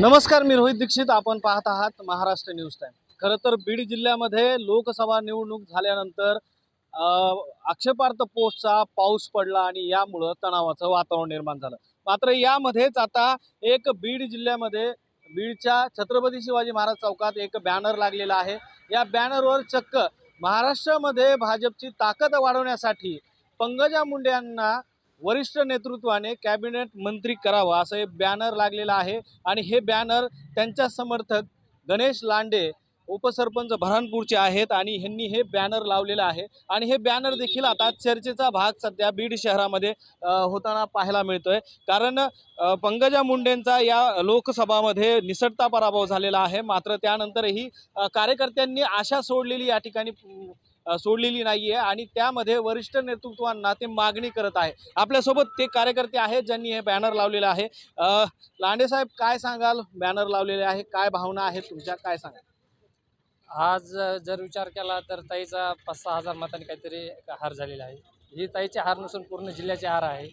नमस्कार मी रोहित दीक्षित. आपण पाहत आहात महाराष्ट्र न्यूज टाईम खरं तर बीड जिल्ह्यामध्ये लोकसभा निवडणूक झाल्यानंतर आक्षेपार्थ पोस्टचा पाऊस पडला आणि यामुळं तणावाचं वातावरण निर्माण झालं. मात्र यामध्येच आता एक बीड जिल्ह्यामध्ये बीडच्या छत्रपती शिवाजी महाराज चौकात एक बॅनर लागलेला आहे. या बॅनरवर चक्क महाराष्ट्रामध्ये भाजपची ताकद वाढवण्यासाठी पंकजा मुंडे यांना वरिष्ठ नेतृत्वाने कॅबिनेट मंत्री करावं असं हे बॅनर लागलेलं आहे. आणि हे बॅनर त्यांच्या समर्थक गणेश लांडे उपसरपंच भरानपूरचे आहेत आणि ह्यांनी हे बॅनर लावलेलं आहे. आणि हे बॅनर देखील आता चर्चेचा भाग सध्या बीड शहरामध्ये होताना पाहायला मिळतोय. कारण पंकजा मुंडेंचा या लोकसभामध्ये निसटता पराभव झालेला आहे. मात्र त्यानंतरही कार्यकर्त्यांनी आशा सोडलेली या ठिकाणी सोडलेली नाही आहे आणि त्यामध्ये वरिष्ठ नेतृत्वांना ते मागणी करत आहे. आपल्यासोबत ते कार्यकर्ते आहेत ज्यांनी हे बॅनर लावलेलं आहे. लांडेसाहेब काय सांगाल? बॅनर लावलेले आहे. काय भावना आहेत तुमच्या? काय सांगाल? आज जर विचार केला तर ताईचा पाच सहा हजार मतांनी काहीतरी हार झालेला आहे. ही ताईचे हार नसून पूर्ण जिल्ह्याचे हार आहे.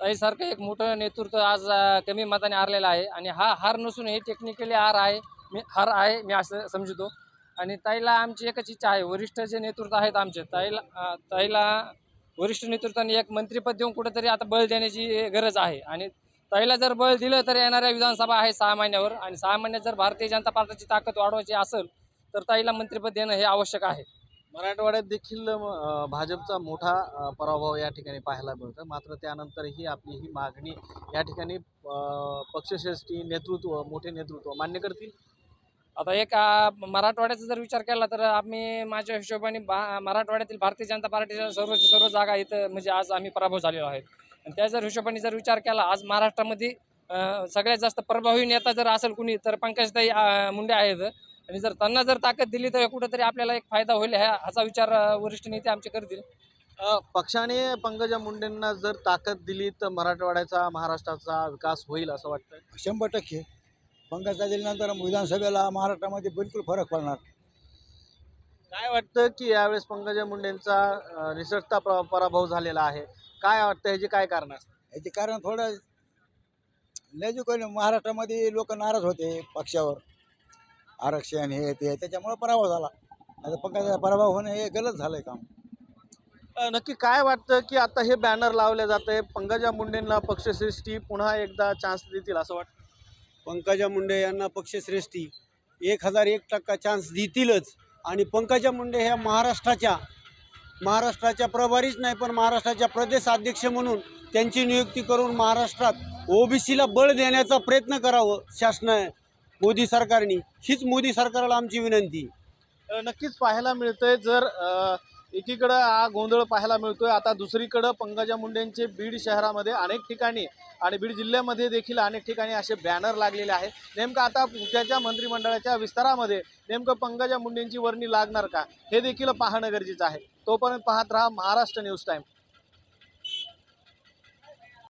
ताईसारखं एक मोठं नेतृत्व आज कमी मताने हारलेलं आहे आणि हा हार नसून हे टेक्निकली हार आहे. मी हार आहे मी असं समजतो. आणि ताईला आमची एकच इच्छा आहे वरिष्ठ जे नेतृत्व आहेत आमचे ताईला ताईला वरिष्ठ नेतृत्वाने एक मंत्रिपद देऊन कुठंतरी आता बळ देण्याची गरज आहे. आणि ताईला जर बळ दिलं तर येणाऱ्या विधानसभा आहे सहा महिन्यावर. आणि सहा महिन्यात जर भारतीय जनता पार्टीची ताकद वाढवायची असेल तर ताईला मंत्रिपद देणं हे आवश्यक आहे. मराठवाड्यात देखील भाजपचा मोठा पराभव या ठिकाणी पाहायला मिळतं. मात्र त्यानंतरही आपली ही मागणी या ठिकाणी पक्षश्रेष्ठी नेतृत्व मोठे नेतृत्व मान्य करतील? आता एक मराठवाड्याचा जर विचार केला तर आम्ही माझ्या हिशोबाने भा मराठवाड्यातील भारतीय जनता पार्टीच्या सर्व सर्व जागा इथं म्हणजे आज आम्ही पराभव झालेलो आहेत आणि त्या जर हिशोबाने जर विचार केला आज महाराष्ट्रामध्ये सगळ्यात जास्त प्रभावी नेता जर असेल कुणी तर पंकजताई मुंडे आहेत. आणि जर त्यांना जर ताकद दिली तर कुठंतरी आपल्याला एक फायदा होईल ह्या ह्याचा विचार वरिष्ठ नेते आमचे करतील. पक्षाने पंकजा मुंडेंना जर ताकद दिली तर मराठवाड्याचा महाराष्ट्राचा विकास होईल असं वाटतं शंभर टक्के. पंकजा दिल्यानंतर विधानसभेला महाराष्ट्रामध्ये बिलकुल फरक पडणार. काय वाटतं की यावेळेस पंकजा मुंडेंचा अ, प्र- पराभव झालेला आहे? काय वाटतं ह्याची काय कारण असतं याचे कारण थोडं कोणी महाराष्ट्रामध्ये लोक नाराज होते पक्षावर. आरक्षण हे ते त्याच्यामुळे पराभव झाला. आता पंकजा पराभव होणं हे गलत झालंय काम. अ, नक्की काय वाटतं की आता हे बॅनर लावले जाते पंकजा मुंडेंना पक्षश्रेष्ठी पुन्हा एकदा चान्स देतील असं वाटतं? पंकजा मुंडे यांना पक्षश्रेष्ठी एक हजार एक टक्का चान्स देतीलच. आणि पंकजा मुंडे ह्या महाराष्ट्राच्या महाराष्ट्राच्या प्रभारीच नाही पण महाराष्ट्राच्या प्रदेश अध्यक्ष म्हणून त्यांची नियुक्ती करून महाराष्ट्रात ओबीसीला बळ देण्याचा प्रयत्न करावं शासन मोदी सरकारने. हीच मोदी सरकारला आमची विनंती. नक्कीच पाहायला मिळतंय. जर एकीकडं हा गोंधळ पाहायला मिळतोय. आता दुसरीकडं पंकजा मुंडेंचे बीड शहरामध्ये अनेक ठिकाणी आणि बीड जिल्ह्यामध्ये देखील अनेक ठिकाणी असे बॅनर लागलेले आहे नेमकं आता उद्याच्या मंत्रिमंडळाच्या विस्तारामध्ये नेमकं पंकजा मुंडेंची वर्णी लागणार का? हे देखील पाहणं गरजेचं आहे. तोपर्यंत पाहत राहा महाराष्ट्र न्यूज टाईम